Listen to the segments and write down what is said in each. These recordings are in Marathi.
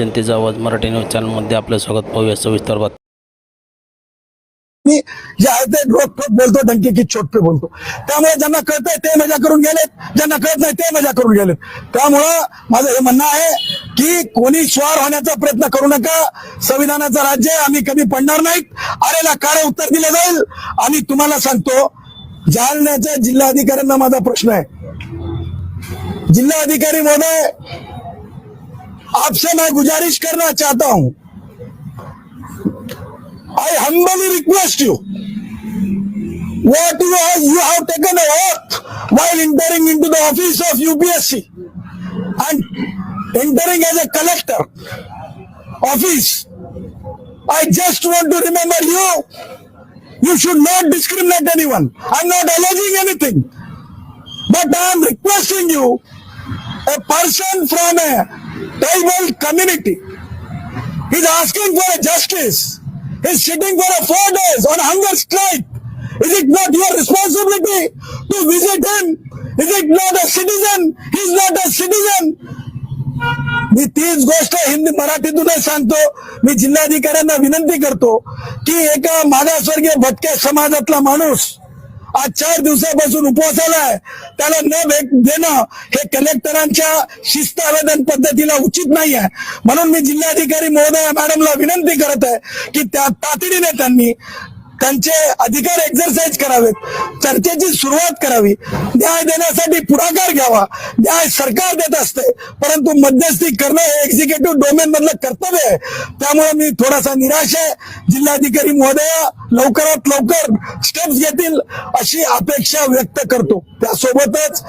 जनतेचा आवाज मराठी न्यूज चॅनलमध्ये आपलं स्वागत पाहूया सविस्तर बात मी जे आहे ते रोख ठोक बोलतो डंकी की छोट पे बोलतो. त्यामुळे ज्यांना कळतंय ते मजा करून गेलेत ज्यांना कळत नाही ते मजा करून गेलेत. त्यामुळं माझं हे म्हणणं आहे की कोणी स्वार होण्याचा प्रयत्न करू नका. संविधानाचं राज्य आहे, आम्ही कमी पडणार नाहीत. आरेला काळे उत्तर दिले जाईल. आणि तुम्हाला सांगतो जालन्याच्या जिल्हाधिकाऱ्यांना माझा प्रश्न आहे. जिल्हाधिकारी महोदय आपसे मैं गुजारिश करना चाहता हूँ। I humbly request you what you have you have taken a worthwhile entering into the office of UPSC and entering as a collector office I just want to remember you you should not discriminate any one I am not alleging anything but I am requesting you a person from a tribal community He's asking for a justice. He's sitting for a four days on hunger strike. Is it not your responsibility to visit him? Is it not a citizen? He's not a citizen. मी तीच गोष्ट हिंदी मराठीतूनच सांगतो मी जिल्हाधिकाऱ्यांना विनंती करतो की एका मागासवर्गीय भटक्या समाजातला माणूस आज चार दिवसापासून उपवासाला आहे त्याला न भेट देणं हे कलेक्टरांच्या शिस्त आवेदन पद्धतीला उचित नाही आहे म्हणून मी जिल्हाधिकारी महोदय मॅडमला विनंती करत आहे की त्या तातडीने त्यांनी त्यांचे अधिकार एक्झरसाइज करावेत. चर्चेची सुरुवात करावी. न्याय देण्यासाठी पुढाकार घ्यावा. न्याय सरकार देत असते. परंतु मध्यस्थी करणं हे एक्झिक्युटिव्ह डोमेन मधलं कर्तव्य आहे. त्यामुळे मी थोडासा निराश आहे. जिल्हाधिकारी महोदय लवकरात लवकर स्टेप्स घेतील अशी अपेक्षा व्यक्त करतो. त्यासोबतच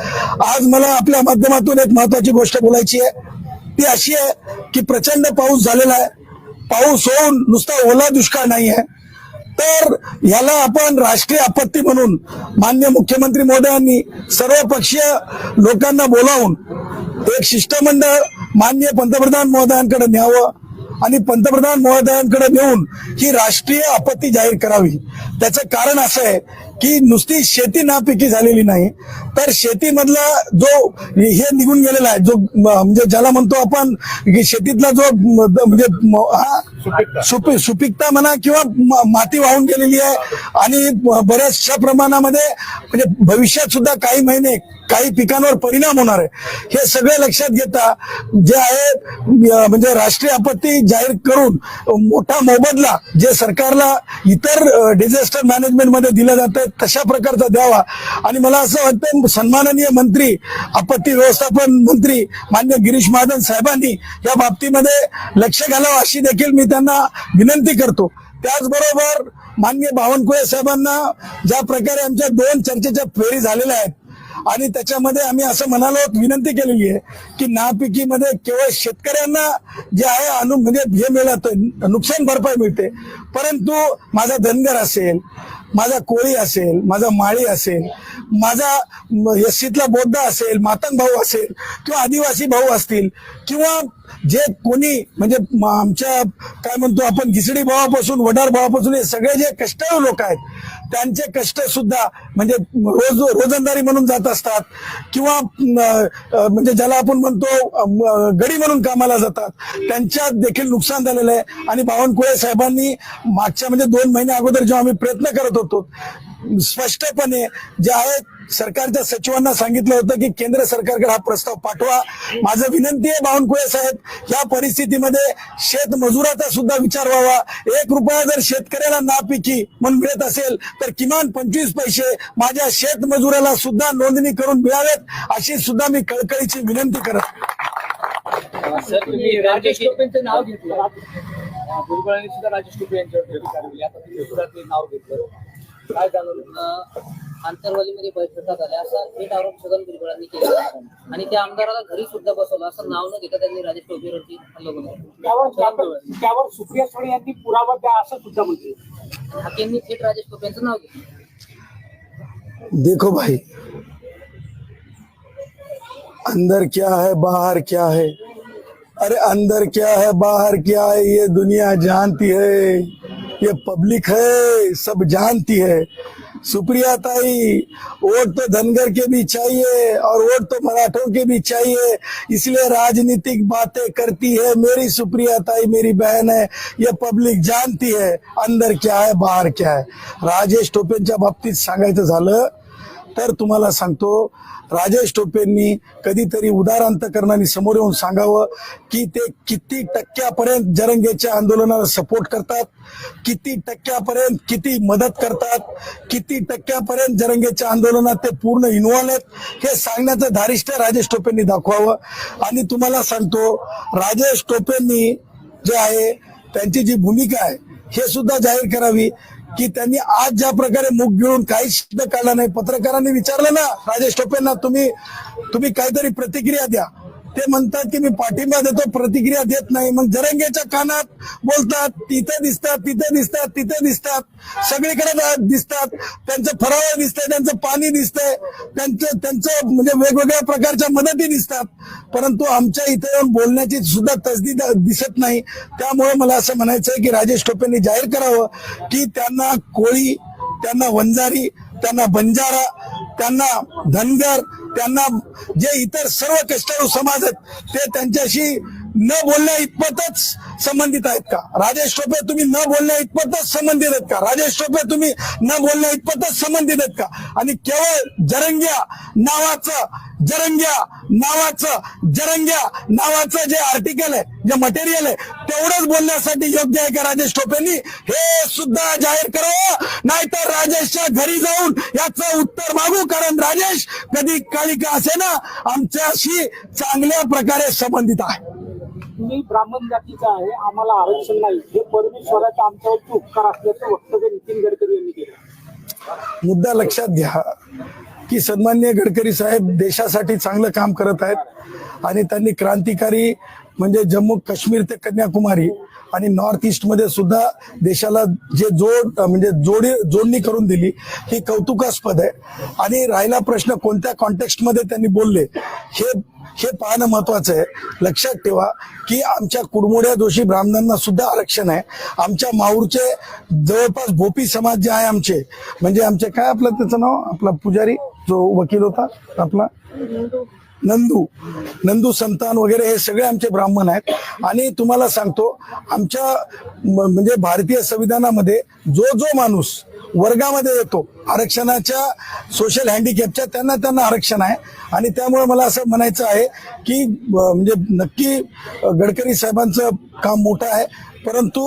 आज मला आपल्या माध्यमातून एक महत्वाची गोष्ट बोलायची आहे. ती अशी आहे की प्रचंड पाऊस झालेला आहे. पाऊस होऊन नुसता ओला दुष्काळ नाही आहे तर याला आपण राष्ट्रीय आपत्ती म्हणून मान्य मुख्यमंत्री महोदयांनी सर्व पक्षीय लोकांना बोलावून एक शिष्टमंडळ मान्य पंतप्रधान महोदयांकडे न्यावं आणि पंतप्रधान महोदयांकडे नेऊन ही राष्ट्रीय आपत्ती जाहीर करावी. त्याचं कारण असं आहे की नुसती शेती नापिकी झालेली नाही. तर शेतीमधला जो हे निघून गेलेला आहे जो म्हणजे ज्याला म्हणतो आपण की शेतीतला जो म्हणजे म- सुपी सुपीकता म्हणा किंवा माती वाहून गेलेली आहे आणि बऱ्याचशा प्रमाणामध्ये म्हणजे भविष्यात सुद्धा काही महिने काही पिकांवर परिणाम होणार आहे. हे सगळं लक्षात घेता जे आहे म्हणजे राष्ट्रीय आपत्ती जाहीर करून मोठा मोबदला जे सरकारला इतर डिझास्टर मॅनेजमेंटमध्ये दिलं आहे तशा प्रकारचा द्यावा. आणि मला असं वाटतं सन्माननीय मंत्री आपत्ती व्यवस्थापन मंत्री मान्य गिरीश महाजन साहेबांनी या बाबतीमध्ये लक्ष घालावं अशी देखील मी त्यांना विनंती करतो. त्याचबरोबर मान्य बावनकुळे साहेबांना ज्या प्रकारे आमच्या दोन चर्चेच्या फेरी झालेल्या आहेत आणि त्याच्यामध्ये आम्ही असं म्हणालो विनंती केलेली आहे की नापिकीमध्ये केवळ शेतकऱ्यांना जे आहे अनु म्हणजे हे मिळतं नुकसान भरपाई मिळते. परंतु माझा धनगर असेल माझा कोळी असेल माझा माळी असेल माझा म- बौद्ध असेल मातंग भाऊ असेल किंवा आदिवासी भाऊ असतील किंवा जे कोणी म्हणजे आमच्या काय म्हणतो आपण घिसडी भावापासून वडार भावापासून हे सगळे जे कष्टाळू लोक आहेत त्यांचे कष्ट सुद्धा म्हणजे रोज रोजंदारी म्हणून जात असतात किंवा म्हणजे ज्याला आपण म्हणतो गडी म्हणून कामाला जातात त्यांच्यात देखील नुकसान झालेलं आहे. आणि बावनकुळे साहेबांनी मागच्या म्हणजे दोन महिन्या अगोदर जेव्हा आम्ही प्रयत्न करत होतो स्पष्टपणे जे आहेत सरकारच्या सचिवांना सांगितलं होतं की केंद्र सरकारकडे हा प्रस्ताव पाठवा. माझं विनंती आहे बावनकुळे साहेब या परिस्थितीमध्ये शेतमजुराचा सुद्धा विचार व्हावा. एक रुपया जर शेतकऱ्याला नापिकी म्हणून मिळत असेल तर किमान पंचवीस पैसे माझ्या शेतमजुराला सुद्धा नोंदणी करून मिळावेत अशी सुद्धा मी कळकळीची विनंती करत सर तुम्ही राजेश टोपेंचं नाव घेतलं. सुद्धा राजेश टोपे यांच्यावर नाव घेतलं. काय जाणवलं आंतरवालीमध्ये बैठका झाल्या. असा थेट आरोप छगन भुजबळांनी केला. आणि त्या आमदाराला घरी सुद्धा बसवलं. असं नाव न घेता त्यांनी राजेश टोपेवरती हल्ला केला त्यावर त्यावर त्यावर सुप्रिया सुळे यांनी पुरावा द्या असं सुद्धा म्हणते. हाकेंनी थेट राजेश टोपे यांचं नाव घेतलं. देखो भाई अंदर क्या है बाहर क्या है? अरे अंदर क्या है बाहर क्या है? ये दुनिया जानती है। ये पब्लिक है सब जानती है। सुप्रिया ताई वोट तो धनगर के भी चाहिए और वोट तो मराठों के भी चाहिए। इसलिए राजनीतिक बातें करती है। मेरी सुप्रिया ताई मेरी बहन है ये पब्लिक जानती है अंदर क्या है बाहेर क्या है। राजेश टोपेंच्या बाबतीत सांगायचं झालं तर तुम्हाला सांगतो राजेश टोपेंनी कधीतरी उदारांतकरणाने समोर येऊन सांगावं की ते किती टक्क्यापर्यंत जरंगेच्या आंदोलनाला सपोर्ट करतात किती टक्क्यापर्यंत किती मदत करतात किती टक्क्यापर्यंत जरंगेच्या आंदोलनात ते पूर्ण इन्व्हॉल्व आहेत हे सांगण्याचं धारिष्ट राजेश टोपेंनी दाखवावं. आणि तुम्हाला सांगतो राजेश टोपेंनी जे आहे त्यांची जी भूमिका आहे हे सुद्धा जाहीर करावी. की त्यांनी आज ज्या प्रकारे मुख गिळून काही शब्द काढला नाही. पत्रकारांनी विचारलं ना राजेश टोपेंना तुम्ही तुम्ही काहीतरी प्रतिक्रिया द्या. ते म्हणतात की मी पाठिंबा देतो प्रतिक्रिया देत नाही. मग जरंगेच्या कानात बोलतात तिथे दिसतात तिथे दिसतात तिथे दिसतात. सगळीकडे दिसतात. त्यांचं फराळ दिसतंय त्यांचं पाणी दिसतंय. त्यांचं त्यांचं म्हणजे वेगवेगळ्या प्रकारच्या मदती दिसतात. परंतु आमच्या इथे येऊन बोलण्याची सुद्धा तसदी दिसत नाही. त्यामुळे मला असं म्हणायचं की राजेश टोपेंनी जाहीर करावं की त्यांना कोळी त्यांना वंजारी त्यांना बंजारा त्यांना धनगर त्यांना जे इतर सर्व कष्टाळू समाज आहेत ते त्यांच्याशी न बोलण्या इतपतच संबंधित आहेत का? राजेश टोपे तुम्ही न बोलण्या इतपतच संबंधित आहेत का? राजेश टोपे तुम्ही न बोलण्या इतपतच संबंधित आहेत का? आणि केवळ जरंग्या नावाचं जरंग्या नावाचं जरंग्या नावाचं जे आर्टिकल आहे जे मटेरियल आहे तेवढंच बोलण्यासाठी योग्य आहे का राजेश टोपेंनी? हे सुद्धा जाहीर करावं नाहीतर राजेशच्या घरी जाऊन याचं उत्तर मागू. कारण राजेश कधी काळी का असे ना आमच्याशी चांगल्या प्रकारे संबंधित आहे. मी ब्राह्मण जातीचा आहे आम्हाला आरक्षण नाही. हे परमेश्वराचा आमच्यावरती उपकार असल्याचं वक्तव्य नितीन गडकरी यांनी केलं. मुद्दा लक्षात घ्या की सन्मान्य गडकरी साहेब देशासाठी चांगलं काम करत आहेत आणि त्यांनी क्रांतिकारी म्हणजे जम्मू काश्मीर ते कन्याकुमारी आणि नॉर्थ ईस्टमध्ये सुद्धा देशाला जे जोड म्हणजे जोडी जोडणी करून दिली ही कौतुकास्पद आहे. आणि राहिला प्रश्न कोणत्या कॉन्टेक्स्टमध्ये त्यांनी बोलले हे हे पाहणं महत्वाचं आहे. लक्षात ठेवा की आमच्या कुडमोड्या दोषी ब्राह्मणांना सुद्धा आरक्षण आहे. आमच्या माहूरचे जवळपास भोपी समाज जे आहे आमचे म्हणजे आमचे काय आपलं त्याचं नाव? आपला पुजारी जो वकील होता आपला? नंदू नंदू संतान वगैरे हे सगळे आमचे ब्राह्मण आहेत. आणि तुम्हाला सांगतो आमच्या म्हणजे भारतीय संविधानामध्ये जो जो माणूस वर्गामध्ये येतो आरक्षणाच्या सोशल हँडिकॅपच्या त्यांना त्यांना आरक्षण आहे. आणि त्यामुळे मला असं म्हणायचं आहे की म्हणजे नक्की गडकरी साहेबांचं काम मोठं आहे. परंतु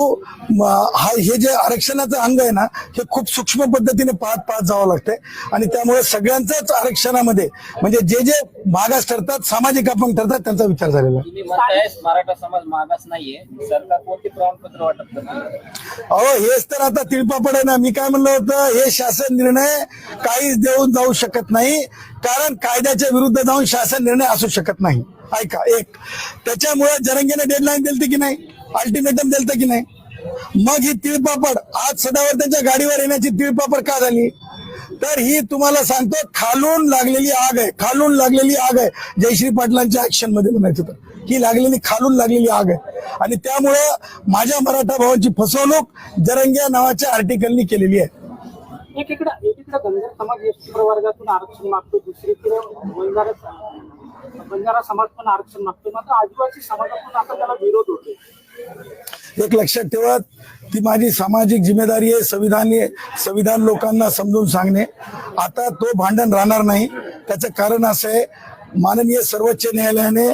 हा हे जे आरक्षणाचं अंग आहे ना हे खूप सूक्ष्म पद्धतीने पाहत पाहत जावं लागतंय आणि त्यामुळे सगळ्यांच्याच आरक्षणामध्ये म्हणजे जे जे मागास ठरतात सामाजिक अपंग ठरतात त्यांचा विचार झालेला आहे. तुम्ही म्हणताय मराठा समाज मागास नाहीये. सरकार कोणते प्रमाणपत्र वाटप करते अहो हेच तर आता तिळपापड आहे ना. मी काय म्हणलं होतं हे शासन निर्णय काहीच देऊन जाऊ शकत नाही. कारण कायद्याच्या विरुद्ध जाऊन शासन निर्णय असू शकत नाही. ऐका एक. त्याच्यामुळे जरंगीने डेडलाईन दिलती की नाही? अल्टिमेटम दिलं की नाही? मग ही तिळपापड आज सदावर त्यांच्या गाडीवर येण्याची तिळपापड का झाली? तर ही तुम्हाला सांगतो खालून लागलेली आग आहे खालून लागलेली आग आहे. जयश्री पाटलांच्या ऍक्शनमध्ये म्हणायचं तर. ही लागलेली खालून लागलेली आग आहे. आणि त्यामुळं माझ्या मराठा भावांची फसवणूक जरंग्या नावाच्या आर्टिकलनी केलेली आहे. एकीकडे एकीकडे धनगर समाज एसटी प्रवर्गातून आरक्षण मागतो दुसरीकडे बंजारा बंजारा समाज पण आरक्षण मागतो मात्र आदिवासी समाजातून आता त्याला विरोध होतो एक लक्षात ठेवा ती माझी सामाजिक जिम्मेदारी आहे संविधान संविधान लोकांना समजून सांगणे. आता तो भांडण राहणार नाही. त्याचं कारण असं आहे माननीय सर्वोच्च न्यायालयाने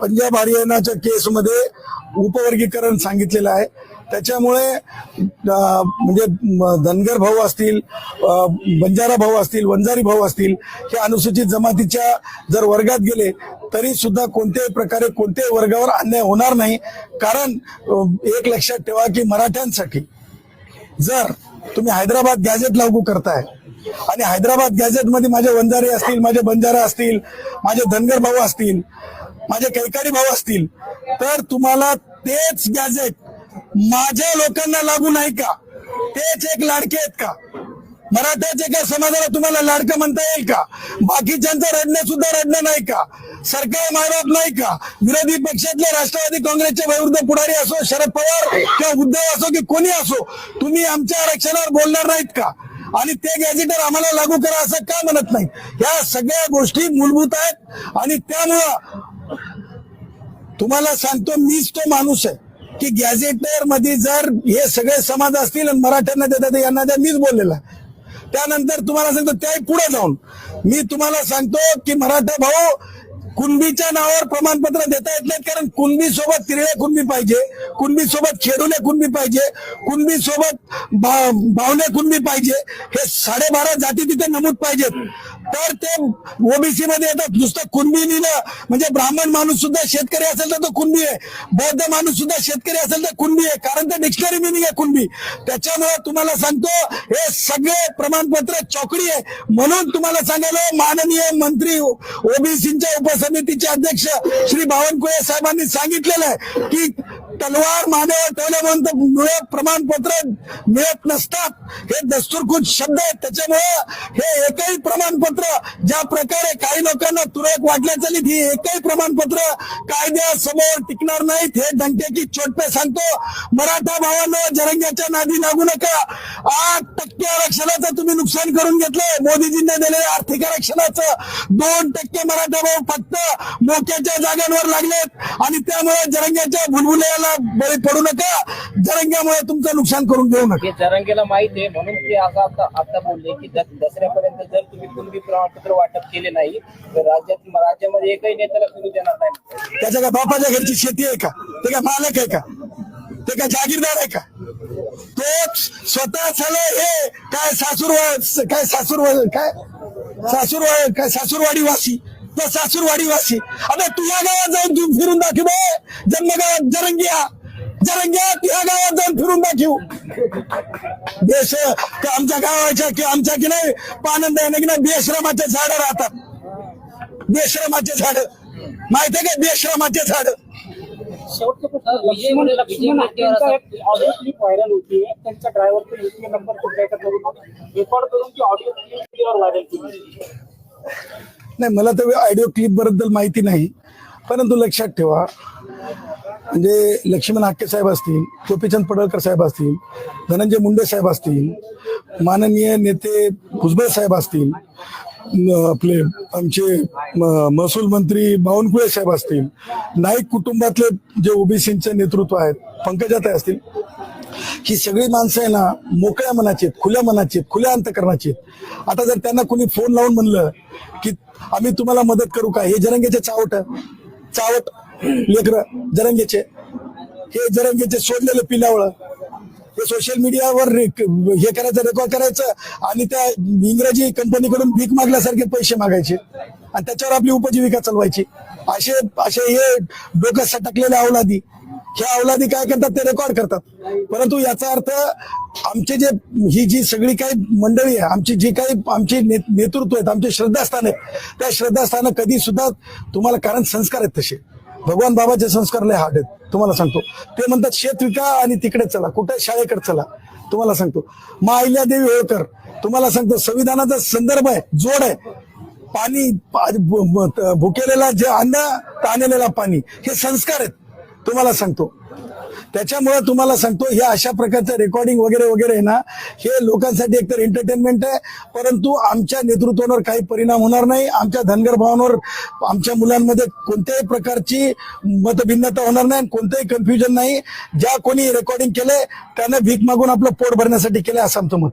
पंजाब हरियाणाच्या केसमध्ये उपवर्गीकरण सांगितलेलं आहे. त्याच्यामुळे म्हणजे धनगर भाऊ असतील बंजारा भाऊ असतील वंजारी भाऊ असतील हे अनुसूचित जमातीच्या जर वर्गात गेले तरी सुद्धा कोणत्याही प्रकारे कोणत्याही वर्गावर अन्याय होणार नाही. कारण एक लक्षात ठेवा की मराठ्यांसाठी जर तुम्ही हैदराबाद गॅजेट लागू करताय आणि हैदराबाद गॅजेटमध्ये माझे वंजारी असतील माझे बंजारा असतील माझे धनगर भाऊ असतील माझे कैकारी भाऊ असतील तर तुम्हाला तेच गॅजेट माझ्या लोकांना लागू नाही का? तेच एक लाडके आहेत का? मराठ्याच्या एका समाजाला तुम्हाला लाडकं म्हणता येईल का? बाकीच्यांचं रडणं सुद्धा रडणं नाही का? सरकार मायबाप नाही का? विरोधी पक्षातले राष्ट्रवादी काँग्रेसचे वैरुद्ध पुढारी असो शरद पवार किंवा उद्धव असो की कोणी असो तुम्ही आमच्या आरक्षणावर बोलणार नाहीत का? आणि ते गॅजेटर आम्हाला लागू करा असं का म्हणत नाही? या सगळ्या गोष्टी मूलभूत आहेत आणि त्यामुळं तुम्हाला सांगतो मीच तो माणूस आहे. की गॅझेटरमध्ये जर हे सगळे समाज असतील आणि मराठ्यांना देतात यांना द्या मीच बोललेला त्यानंतर तुम्हाला सांगतो त्याही पुढे जाऊन मी तुम्हाला सांगतो की मराठा भाऊ कुणबीच्या नावावर प्रमाणपत्र देता येत नाहीत कारण कुणबी सोबत तिरळे कुणबी पाहिजे कुणबी सोबत खेडुले कुणबी पाहिजे कुणबी सोबत भा- कुणबी पाहिजे हे साडेबारा जाती तिथे नमूद पाहिजेत. तर ते ओबीसी मध्ये येतात. नुसतं कुणबी लिहिलं म्हणजे ब्राह्मण माणूस सुद्धा शेतकरी असेल तर तो कुणबी आहे. बौद्ध माणूस सुद्धा शेतकरी असेल तर कुणबी आहे. कारण ते डिक्शनरी मिनिंग आहे कुणबी. त्याच्यामुळे तुम्हाला सांगतो हे सगळे प्रमाणपत्र चौकडी आहे. म्हणून तुम्हाला सांगायला माननीय मंत्री ओबीसीच्या उपसमितीचे अध्यक्ष श्री बावनकुळे साहेबांनी सांगितलेलं आहे की तलवार मानेवर ठेवल्यानंतर मुळे प्रमाणपत्र मिळत नसतात. हे दस्तूरखुद शब्द आहेत. त्याच्यामुळे हे एकही प्रमाणपत्र ज्या प्रकारे काही लोकांना तुरळक वाटल्या चालीत ही एकही प्रमाणपत्र कायद्यासमोर टिकणार नाहीत. हे डंके चोटपे सांगतो. मराठा भावानं जरंग्याच्या नादी लागू नका. आठ टक्के आरक्षणाचं तुम्ही नुकसान करून घेतलंय. मोदीजींनी दिलेल्या आर्थिक आरक्षणाचं दोन टक्के मराठा भाऊ फक्त मोक्याच्या जागांवर लागलेत. आणि त्यामुळे जरंग्याच्या भुलभुलयाला बळी पडू नका. जरंग्यामुळे तुमचं नुकसान करून घेऊ नका. जरांगेला माहीत आहे म्हणून ते असं आता आता बोलले की दस- दसऱ्यापर्यंत जर तुम्ही कुणबी प्रमाणपत्र वाटप केले नाही तर राज्यात राज्यामध्ये एकही नेत्याला फिरू देणार नाही. त्याच्या काय बापाच्या घरची शेती आहे का? ते काय मालक आहे का? ते काय जागीरदार आहे का? तो स्वतः झालं हे काय सासूर काय सासूर काय? सासूर काय सासूरवाडी वासी? तर सासूरवाडी वासी. आता तुझ्या गावात जाऊन तू फिरून दाखव जन्मगावात जरंगिया जरंगिया तुझ्या गावात जाऊन फिरून दाखव. देश आमच्या गावाच्या कि आमच्या की नाही पानंद आहे ना की नाही बेश्रमाचे झाड राहतात. बेश्रमाचे झाड. माहितीये आहे का बेश्रमाचे झाड? ऑडिओ क्लिप व्हायरल होती. त्यांच्या ड्रायव्हरचे युपीए नंबर कुठल्या एका करून रेकॉर्ड करून ती ऑडिओ क्लिप व्हायरल केली. नाही मला तर ऑडिओ क्लिपबद्दल माहिती नाही. परंतु लक्षात ठेवा. म्हणजे लक्ष्मण हाके साहेब असतील गोपीचंद पडळकर साहेब असतील धनंजय मुंडे साहेब असतील माननीय नेते भुजबळ साहेब असतील आपले आमचे महसूल मंत्री बावनकुळे साहेब असतील नाईक कुटुंबातले जे ओबीसीचे नेतृत्व आहेत पंकजाताई असतील ही सगळी माणसं आहे ना मोकळ्या मनाची आहेत खुल्या मनाची खुल्या अंतकरणाची आहेत. आता जर त्यांना कोणी फोन लावून म्हणलं की आम्ही तुम्हाला मदत करू का? हे जरंगेचे चावट चावट लेकर जरंगेचे. हे जरंगेचे सोडलेलं पिलावळ सोशल मीडियावर हे करायचं रेकॉर्ड करायचं आणि त्या इंग्रजी कंपनीकडून भीक मागल्यासारखे पैसे मागायचे. आणि त्याच्यावर आपली उपजीविका चालवायची. असे असे हे डोकं सटकलेल्या अवलादी ह्या अवलादी काय करतात ते रेकॉर्ड करतात. परंतु याचा अर्थ आमचे जे ही जी सगळी काही मंडळी आहे आमची जी काही आमची नेतृत्व आहेत आमचे श्रद्धास्थान आहेत त्या श्रद्धास्थानं कधी सुद्धा तुम्हाला कारण संस्कार आहेत तसे. भगवान बाबाचे संस्कार लय हार्ड आहेत. तुम्हाला सांगतो. ते म्हणतात शेत विका आणि तिकडे चला. कुठे? शाळेकडे चला. तुम्हाला सांगतो. मा देवी होळकर तुम्हाला सांगतो संविधानाचा संदर्भ आहे जोड आहे. पाणी भुकेलेला जे अन्न ताणलेला पाणी हे संस्कार आहेत. तुम्हाला सांगतो. त्याच्यामुळे तुम्हाला सांगतो हे अशा प्रकारचं रेकॉर्डिंग वगैरे वगैरे आहे ना हे लोकांसाठी एकतर एंटरटेनमेंट आहे परंतु आमच्या नेतृत्वावर काही परिणाम होणार नाही. आमच्या धनगर भावांवर आमच्या मुलांमध्ये कोणत्याही प्रकारची मतभिन्नता होणार नाही आणि कोणतंही कन्फ्युजन नाही. ज्या कोणी रेकॉर्डिंग केले त्यानं भीक मागून आपलं पोट भरण्यासाठी केलं असं आमचं मत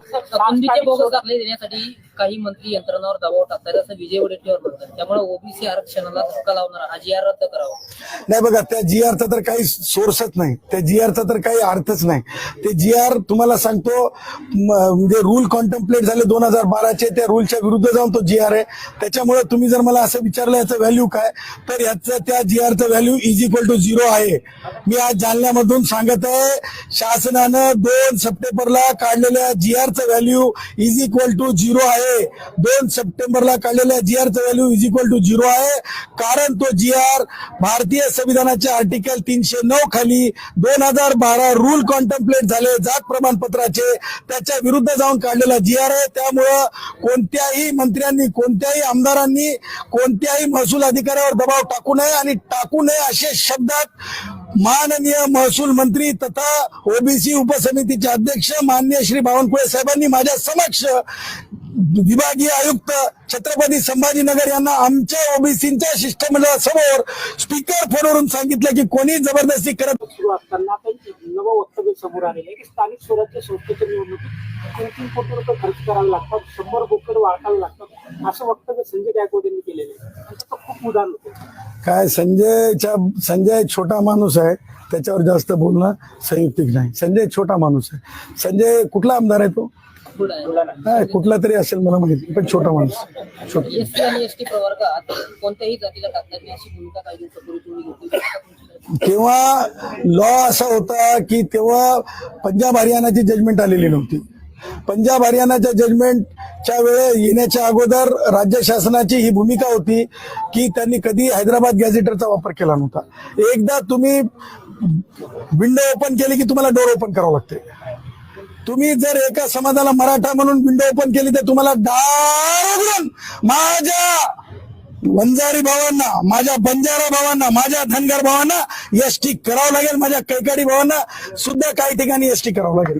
काही मंत्री यंत्रणावर दबाव टाकतात असं विजय वडेट्टीवार म्हणतात. त्यामुळे ओबीसी आरक्षणाला धक्का लावणार हा जी आर रद्द करावा. नाही बघा त्या जी आरचा तर काही सोर्सच नाही. त्या जी आरचा तर काही अर्थच नाही. ते जी आर तुम्हाला सांगतो म्हणजे रूल कॉन्टम्प्लेट झाले दोन हजार बाराचे त्या रूलच्या विरुद्ध जाऊन तो जी आर आहे. त्याच्यामुळे तुम्ही जर मला असं विचारलं याचं व्हॅल्यू काय? तर याचं त्या जी आरचं value is equal to zero आहे. मी आज जालन्यामधून सांगत आहे शासनानं दोन सप्टेंबरला काढलेल्या जी आरचं value is equal to zero आहे. आहे. दोन सप्टेंबरला काढलेल्या जी आरचं value is equal to zero आहे. कारण तो जी आर भारतीय संविधानाच्या आर्टिकल तीनशे नऊ खाली दोन हजार बारा रूल कॉन्टम्प्लेट झाले. जात प्रमाणपत्राचे त्याच्या विरुद्ध जाऊन काढलेला जी आर आहे. त्यामुळं कोणत्याही मंत्र्यांनी कोणत्याही आमदारांनी कोणत्याही महसूल अधिकाऱ्यावर दबाव टाकू नये आणि टाकू नये असे शब्दात माननीय महसूल मंत्री तथा ओबीसी उपसमितीचे अध्यक्ष माननीय श्री बावनकुळे साहेबांनी माझ्या समक्ष विभागीय आयुक्त छत्रपती संभाजीनगर यांना आमच्या ओबीसीच्या शिष्टमंडळासमोर स्पीकर फोनवरून सांगितलं की कोणी जबरदस्ती करत सुरू असताना नवं वक्तव्य समोर आलेलं आहे की स्थानिक स्वराज्य संस्थेच्या निवडणुकीत तीन तीन कोटी रुपये खर्च करावे लागतात शंभर बोकड वाळकावे लागतात असं वक्तव्य संजय गायकवाड यांनी केलेलं आहे. खूप उदाहरण होतं. काय संजयच्या संजय छोटा माणूस आहे त्याच्यावर जास्त बोलणं संयुक्तिक नाही. संजय छोटा माणूस आहे. संजय कुठला आमदार आहे तो? कुठला तरी असेल मला माहिती पण छोटा माणूस एसटी आणि एसटी प्रवर्गात कोणत्याही जातीला नाही अशी भूमिका काही दिवसापूर्वी तुम्ही घेतली? तेव्हा लॉ असा होता की तेव्हा पंजाब हरियाणाची जजमेंट आलेली नव्हती. पंजाब हरियाणाच्या जजमेंटच्या वेळे येण्याच्या अगोदर राज्य शासनाची ही भूमिका होती की त्यांनी कधी हैदराबाद गॅझेटरचा वापर केला नव्हता. एकदा तुम्ही विंडो ओपन केली की तुम्हाला डोर ओपन करावं लागते. तुम्ही जर एका समाजाला मराठा म्हणून विंडो ओपन केली तर तुम्हाला उघडून माझ्या वंजारी भावांना माझ्या बंजारा भावांना माझ्या धनगर भावांना एसटी करावं लागेल माझ्या कैकाडी भावांना सुद्धा काही ठिकाणी एसटी करावं लागेल.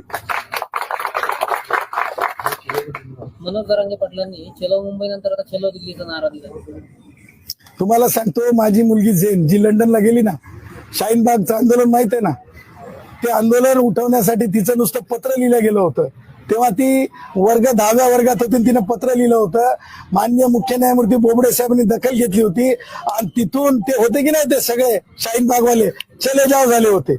मनोज जरांगे पाटलांनी चलो मुंबई नंतर चलो दिल्लीचा नारा दिला. तुम्हाला सांगतो माझी मुलगी झेन जी लंडनला गेली ना शाहीनबागचं आंदोलन माहीत आहे ना? ते आंदोलन उठवण्यासाठी तिचं नुसतं पत्र लिहिलं गेलं होतं. तेव्हा ती वर्ग दहाव्या वर्गात होती आणि तिनं पत्र लिहिलं होतं. मान्य मुख्य न्यायमूर्ती बोबडे साहेबांनी दखल घेतली होती. आणि तिथून ते होते की नाही ते सगळे शाहीन बागवाले? चले जाव झाले होते.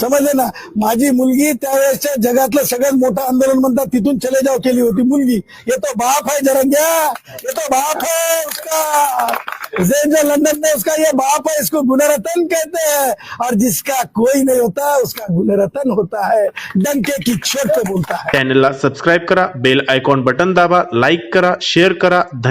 समजले ना? माझी मुलगी त्यावेळेसच्या जगातलं सगळ्यात आंदोलन म्हणतात, तिथून चले जाव केली होती मुलगी. ये तो बाप है जरंग्या. ये तो बाप है उसका. जो लंदन में उसका. ये बाप है इसको गुणरत्न कहते हैं. और जिसका कोई नहीं होता, उसका गुणरत्न होता है. डंके की चोट पे बोलता है। चॅनलला सबस्क्राईब करा बेल आयकॉन बटन दाबा लाईक करा शेअर करा. धन्यवाद